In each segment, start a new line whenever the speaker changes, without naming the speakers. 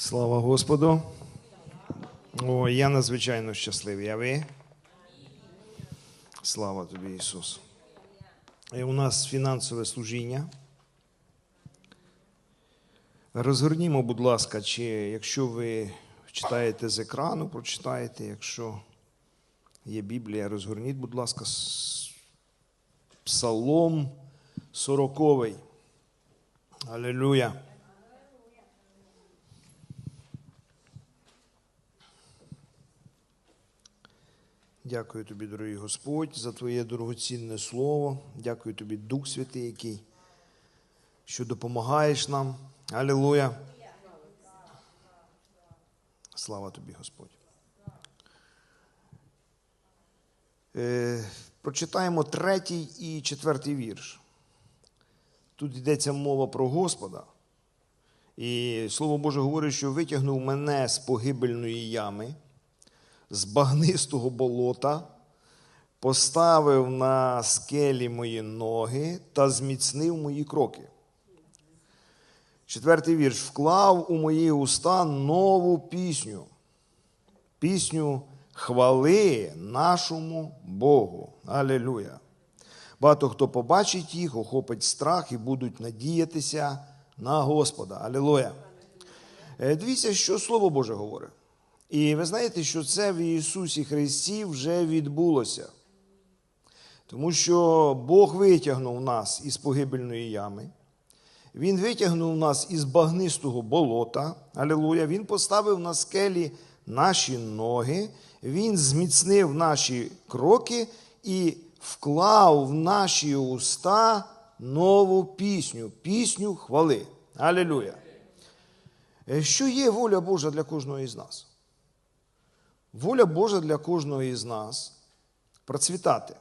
Слава Господу. О, я надзвичайно щасливий. А ви? Слава тобі, Ісус. І у нас фінансове служіння. Розгорнімо, будь ласка, чи якщо ви читаєте з екрану, прочитаєте, якщо є Біблія, розгорніть, будь ласка, Псалом 40. Алілюя. Дякую тобі, дорогий Господь, за Твоє дорогоцінне слово. Дякую тобі, Дух Святий, який що допомагаєш нам. Алілуя. Слава тобі, Господь. Е, прочитаємо третій і четвертий вірш. Тут йдеться мова про Господа. І Слово Боже говорить, що витягнув мене з погибельної ями з багнистого болота, поставив на скелі мої ноги та зміцнив мої кроки. Четвертий вірш. Вклав у мої уста нову пісню, пісню хвали нашому Богу. Алілюя. Багато хто побачить їх, охопить страх і будуть надіятися на Господа. Алілуя. Е, Дивіться, що Слово Боже говорить. І ви знаєте, що це в Ісусі Христі вже відбулося. Тому що Бог витягнув нас із погибельної ями. Він витягнув нас із багнистого болота. Алілуя. Він поставив на скелі наші ноги, Він зміцнив наші кроки і вклав в наші уста нову пісню, пісню хвали. Алілуя. Е, Що є воля Божа для кожного із нас? Воля Божа для кожного із нас процвітати.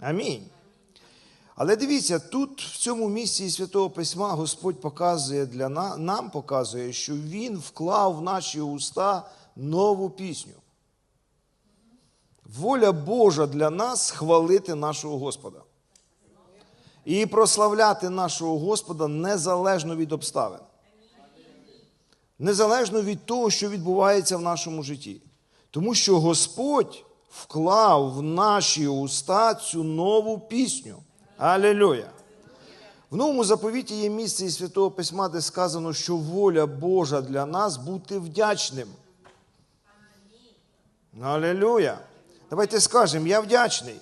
Амінь. Але дивіться, тут, в цьому місці Святого Письма, Господь показує для на- нам, показує, що Він вклав в наші уста нову пісню. Воля Божа для нас хвалити нашого Господа. І прославляти нашого Господа незалежно від обставин. Незалежно від того, що відбувається в нашому житті. Тому що Господь вклав в наші уста цю нову пісню. Алілюя! В новому заповіті є місце із Святого Письма, де сказано, що воля Божа для нас бути вдячним. Алілюя! Давайте скажемо, я вдячний.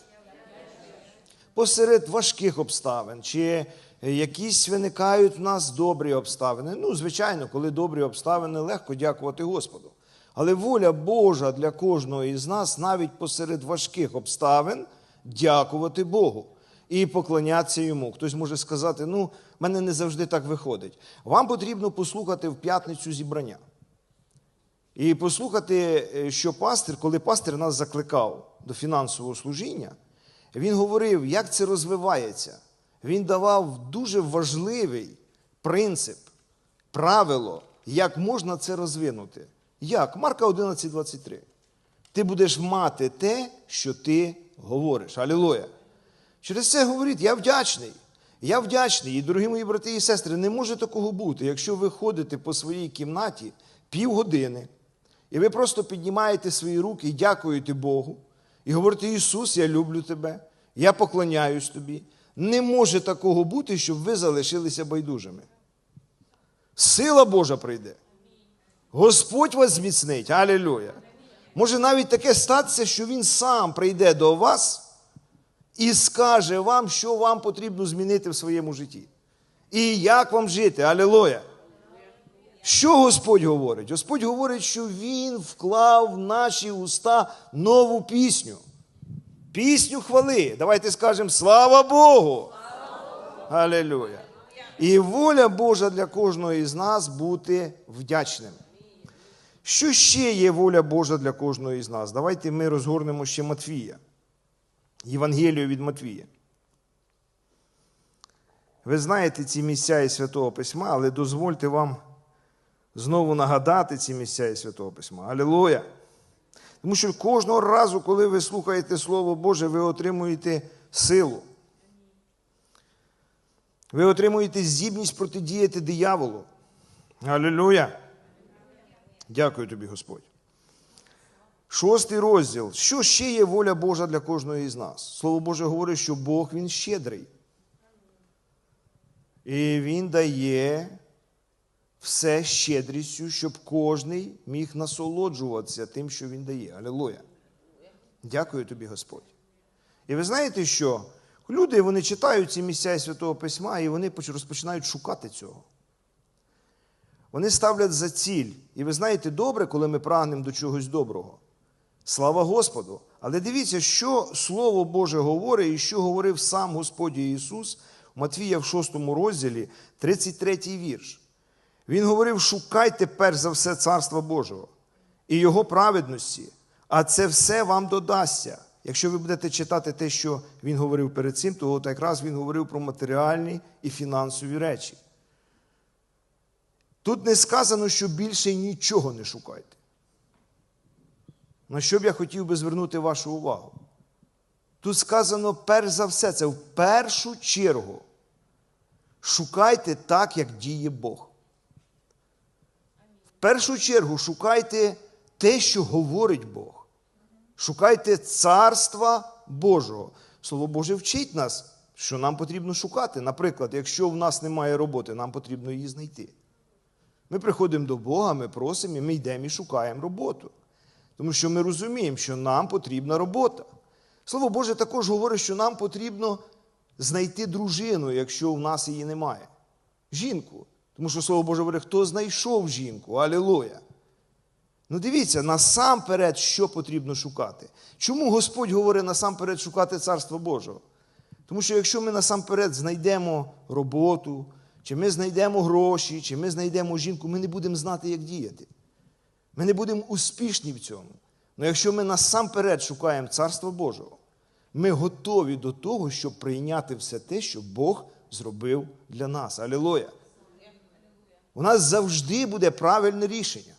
Посеред важких обставин, чи якісь виникають в нас добрі обставини. Ну, звичайно, коли добрі обставини, легко дякувати Господу. Але воля Божа для кожного із нас, навіть посеред важких обставин, дякувати Богу і поклонятися йому. Хтось може сказати, ну, в мене не завжди так виходить. Вам потрібно послухати в п'ятницю зібрання. І послухати, е, що пастир, коли пастир нас закликав до фінансового служіння, він говорив, як це розвивається. Він давав дуже важливий принцип, правило, як можна це розвинути. Як? Марка 11,23. Ти будеш мати те, що ти говориш. Алілуя. Через це говорить, я вдячний. Я вдячний. І, дорогі мої брати і сестри, не може такого бути, якщо ви ходите по своїй кімнаті півгодини, і ви просто піднімаєте свої руки і дякуєте Богу, і говорите, Ісус, я люблю тебе, я поклоняюсь тобі. Не може такого бути, щоб ви залишилися байдужими. Сила Божа прийде. Господь вас зміцнить. Алілюя. Може навіть таке статися, що Він сам прийде до вас і скаже вам, що вам потрібно змінити в своєму житті. І як вам жити. Алілуя. Що Господь говорить? Господь говорить, що Він вклав в наші уста нову пісню. Пісню хвали. Давайте скажемо слава Богу! Алілюя. І воля Божа для кожного із нас бути вдячним. Що ще є воля Божа для кожного із нас? Давайте ми розгорнемо ще Матвія. Євангелію від Матвія. Ви знаєте ці місця із Святого Письма, але дозвольте вам знову нагадати ці місця із Святого Письма. Алілуя! Тому що кожного разу, коли ви слухаєте Слово Боже, ви отримуєте силу. Ви отримуєте здібність протидіяти дияволу. Алілуя! Дякую тобі, Господь. Шостий розділ. Що ще є воля Божа для кожного із нас? Слово Боже говорить, що Бог він щедрий. І Він дає все щедрістю, щоб кожний міг насолоджуватися тим, що Він дає. Алілуя. Дякую тобі, Господь. І ви знаєте, що люди вони читають ці місця Святого Письма, і вони розпочинають шукати цього. Вони ставлять за ціль. І ви знаєте, добре, коли ми прагнемо до чогось доброго. Слава Господу! Але дивіться, що Слово Боже говорить і що говорив сам Господь Ісус у Матвія в 6 розділі, 33 вірш. Він говорив: шукайте перш за все Царства Божого і Його праведності, а це все вам додасться. Якщо ви будете читати те, що він говорив перед цим, то якраз він говорив про матеріальні і фінансові речі. Тут не сказано, що більше нічого не шукайте. На що б я хотів би звернути вашу увагу? Тут сказано, перш за все, це в першу чергу. Шукайте так, як діє Бог. В першу чергу шукайте те, що говорить Бог. Шукайте царства Божого. Слово Боже вчить нас, що нам потрібно шукати. Наприклад, якщо в нас немає роботи, нам потрібно її знайти. Ми приходимо до Бога, ми просимо, і ми йдемо і шукаємо роботу. Тому що ми розуміємо, що нам потрібна робота. Слово Боже також говорить, що нам потрібно знайти дружину, якщо в нас її немає. Жінку. Тому що Слово Боже говорить, хто знайшов жінку? Алілуя. Ну дивіться, насамперед, що потрібно шукати. Чому Господь говорить насамперед шукати Царство Божого? Тому що якщо ми насамперед знайдемо роботу, чи ми знайдемо гроші, чи ми знайдемо жінку, ми не будемо знати, як діяти. Ми не будемо успішні в цьому. Але якщо ми насамперед шукаємо Царство Божого, ми готові до того, щоб прийняти все те, що Бог зробив для нас. Алілуя! У нас завжди буде правильне рішення.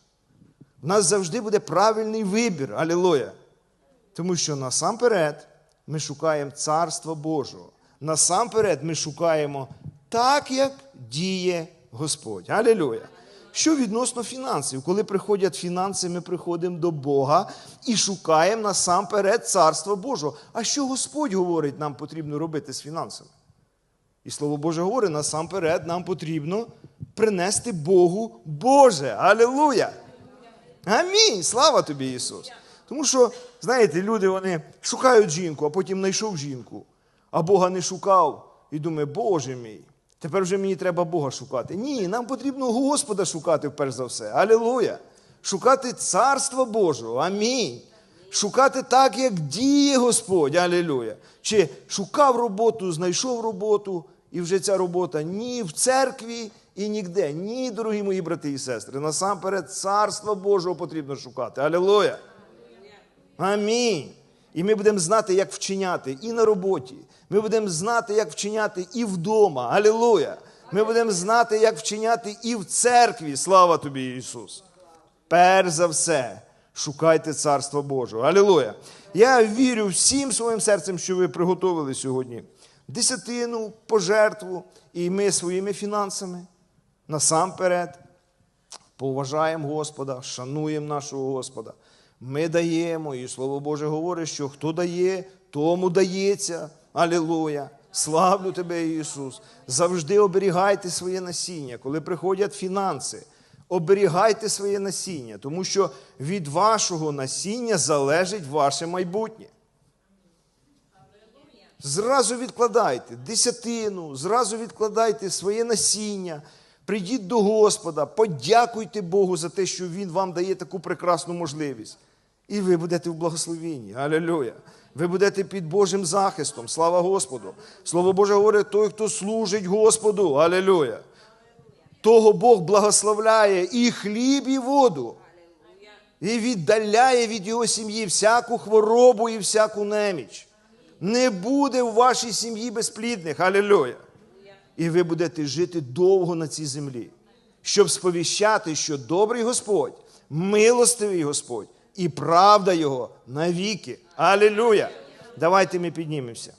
У нас завжди буде правильний вибір. Алілуя! Тому що насамперед ми шукаємо Царства Божого. Насамперед ми шукаємо так, як діє Господь. Алілуя! Що відносно фінансів? Коли приходять фінанси, ми приходимо до Бога і шукаємо насамперед Царства Божого. А що Господь говорить, нам потрібно робити з фінансами? І Слово Боже говорить, насамперед нам потрібно принести Богу Боже. Алілуя! Амінь! Слава тобі, Ісус! Тому що, знаєте, люди вони шукають жінку, а потім знайшов жінку, а Бога не шукав і думає, Боже мій, тепер вже мені треба Бога шукати. Ні, нам потрібно Господа шукати перш за все. Алілуя! Шукати Царство Божого. Амінь. Шукати так, як діє Господь. Алілуя. Чи шукав роботу, знайшов роботу, і вже ця робота ні в церкві і ніде. Ні, дорогі мої брати і сестри. Насамперед, Царства Божого потрібно шукати. Алілуя. Амінь. І ми будемо знати, як вчиняти і на роботі. Ми будемо знати, як вчиняти і вдома. Алілуя. Ми будемо знати, як вчиняти і в церкві. Слава тобі, Ісус. Перш за все, шукайте Царство Божого. Алілуя. Я вірю всім своїм серцем, що ви приготовили сьогодні десятину, пожертву, і ми своїми фінансами насамперед поважаємо Господа, шануємо нашого Господа. Ми даємо, і Слово Боже говорить, що хто дає, тому дається. Алілуя! Славлю тебе, Ісус! Завжди оберігайте своє насіння, коли приходять фінанси. Оберігайте своє насіння, тому що від вашого насіння залежить ваше майбутнє. Зразу відкладайте десятину, зразу відкладайте своє насіння, прийдіть до Господа, подякуйте Богу за те, що Він вам дає таку прекрасну можливість. І ви будете в благословенні. Алілюя. Ви будете під Божим захистом. Слава Господу. Слово Боже говорить, той, хто служить Господу. Алілюя. Того Бог благословляє і хліб, і воду. І віддаляє від його сім'ї всяку хворобу і всяку неміч. Не буде у вашій сім'ї безплідних. Алілюя. І ви будете жити довго на цій землі, щоб сповіщати, що добрий Господь, милостивий Господь і правда Його навіки. Алілюя. Давайте ми піднімемося.